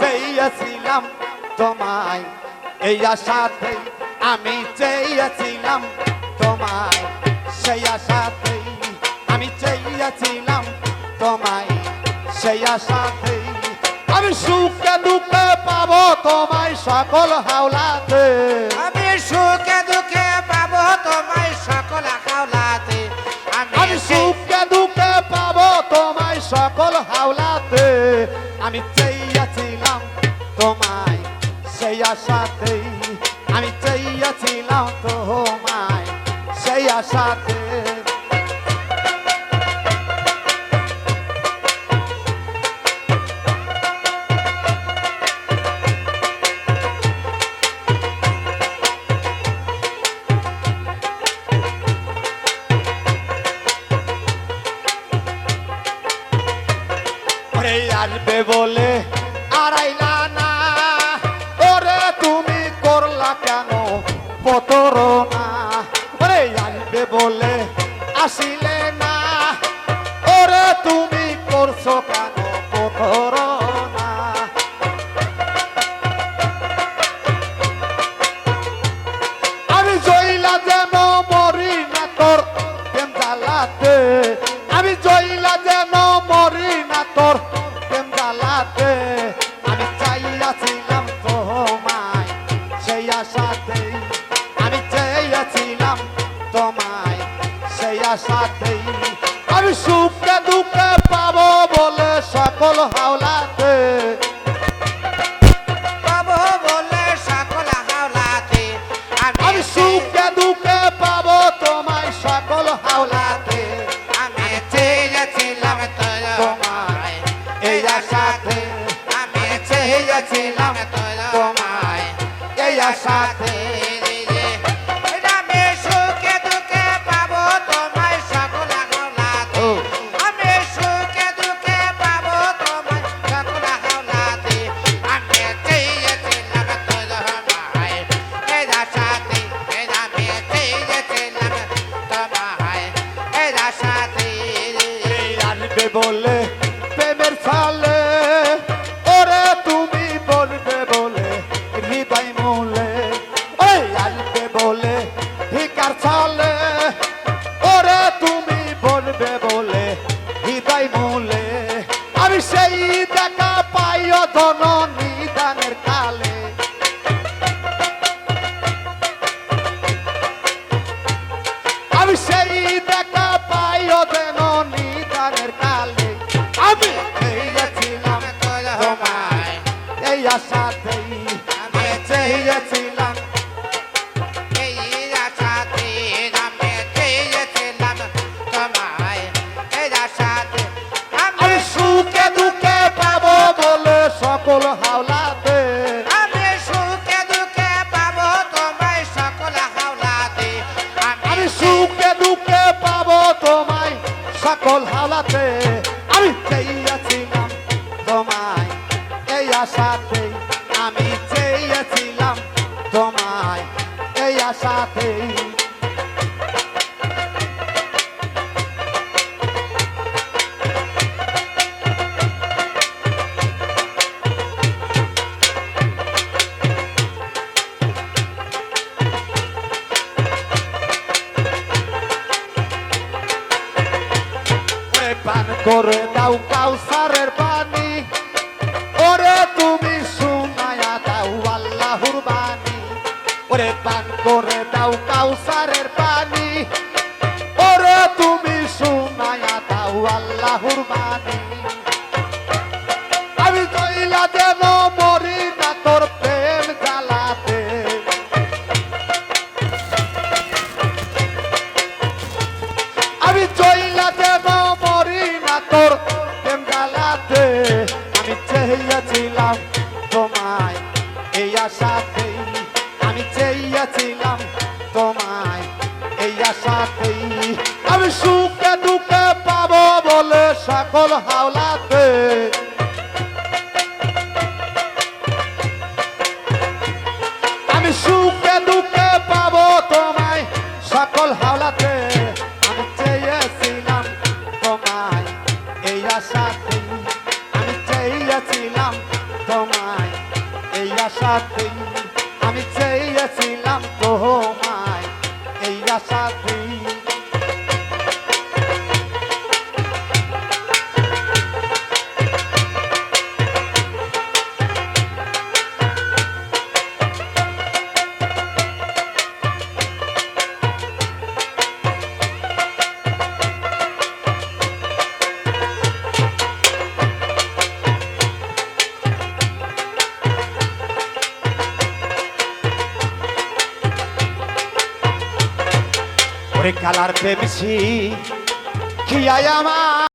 চেয়েছিলাম তোমায়। এই আশাতেই আমি চেয়েছিলাম তোমায়। সেই আশাতেই আমি চেয়েছিলাম তোমায়। সেই আশাতেই আমি সুখে দুঃখে পাবো তোমায় সকল হাওলাতে। আমি সুখে দুঃখে পাবো তোমায় সকল হাওলাতে। আমি সুখে দুঃখে পাবো তোমায় সকল হাওলাতে। আমি চেয়েছিলাম আশাতেই আমি চেয়েছিলাম তোমায় সেই আশাতে। আসবে বলে আড়াইলা প্রতরনা ওরে আসবে বলে আসিলে না। ওরে, তুমি করছ কেন প্রতরনা আমি জইলা যেন মরি না তোর প্রেম জ্বালাতে। আমি জইলা যেন মরি না তোর প্রেম জ্বালাতে। আমি চাইয়াছিলাম আশাতেই আমি সুখে দুঃখে পাবো বলে সকল হাওলাতে। পাবো বলে সকল হাওলাতে। আমি সুখে দুঃখে পাবো তোমায় সকল হাওলাতে। আমি চেয়েছিলাম তোমায় এই আশাতে। আমি চেয়েছিলাম তোমায় এই আশাতে। বলবে বলে, হৃদয় মূলে। আমি সেই দেখা পাইও ধন নিদানের কালে। আমি সেই দেখা পাইও যেন নিদানের কালে। আমি এই আশাতেই। আমি চেয়েছিলাম সকল হালাতে আমি চেয়েছিলাম তোমায় এই আশাতে আমি চেয়েছিলাম তোমায় এই আশাতেই করে দাও কাউসারের পানি। ওরে তুমি শুনায়া দাও আল্লাহর বাণী। ওরে পান করে দাও কাউসারের পানি। ওরে তুমি শুনায়া দাও আল্লাহর বাণী। আশাতেই আমি চেয়েছিলাম তোমায় এই আশাতেই। আমি সুখে দুঃখে পাবো বলে সকল হাওলাতে। আমি সুখে দুঃখে পাবো তোমায় সকল হাওলাতে। আমি চেয়েছিলাম তোমায় এই আশাতে আমি চেয়েছিলাম তোমায় এই আশাতেই। এই আশাতেই কালার প্রেমসি খিয়াই আমার?